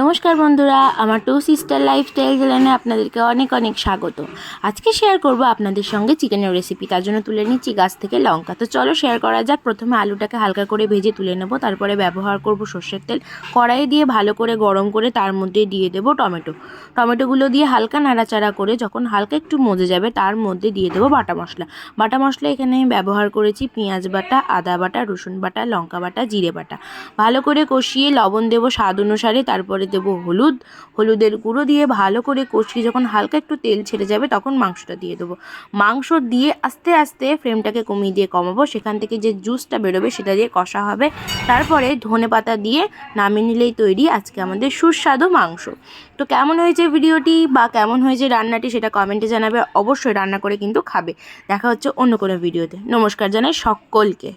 নমস্কার বন্ধুরা, আমার টু সিস্টার লাইফস্টাইল চ্যানেলে আপনাদেরকে অনেক অনেক স্বাগত। আজকে শেয়ার করব আপনাদের সঙ্গে চিকেনের রেসিপি তার জন্য তুলে নিচ্ছি গাছ থেকে লঙ্কা। তো চলো শেয়ার করা যাক, প্রথমে আলুটাকে হালকা করে ভেজে তুলে নেব, তারপরে ব্যবহার করব সর্ষের তেল। কড়াই দিয়ে ভালো করে গরম করে তার মধ্যে দিয়ে দেবো টমেটো। টমেটোগুলো দিয়ে হালকা নাড়াচাড়া করে যখন হালকা একটু মজে যাবে, তার মধ্যে দিয়ে দেবো বাটা মশলা। বাটা মশলা এখানে আমি ব্যবহার করেছি পেঁয়াজ বাটা, আদা বাটা, রসুন বাটা, লঙ্কা বাটা, জিরে বাটা। ভালো করে কষিয়ে লবণ দেবো স্বাদ অনুসারে, তারপরে দেবো হলুদ। হলুদের গুঁড়ো দিয়ে ভালো করে কষিয়ে যখন হালকা একটু তেল ছেড়ে যাবে তখন মাংসটা দিয়ে দেবো। মাংস দিয়ে আস্তে আস্তে ফ্লেমটাকে কমিয়ে দিয়ে কমাবো। সেখান থেকে যে জুসটা বেরোবে সেটা দিয়ে কষা হবে। তারপরে ধনে পাতা দিয়ে নামিয়ে নিলেই তৈরি আজকে আমাদের সুস্বাদু মাংস। তো কেমন হয়েছে ভিডিওটি বা কেমন হয়েছে রান্নাটি সেটা কমেন্টে জানাবে। অবশ্যই রান্না করে কিন্তু খাবে। দেখা হচ্ছে অন্য কোনো ভিডিওতে। নমস্কার জানাই সকলকে।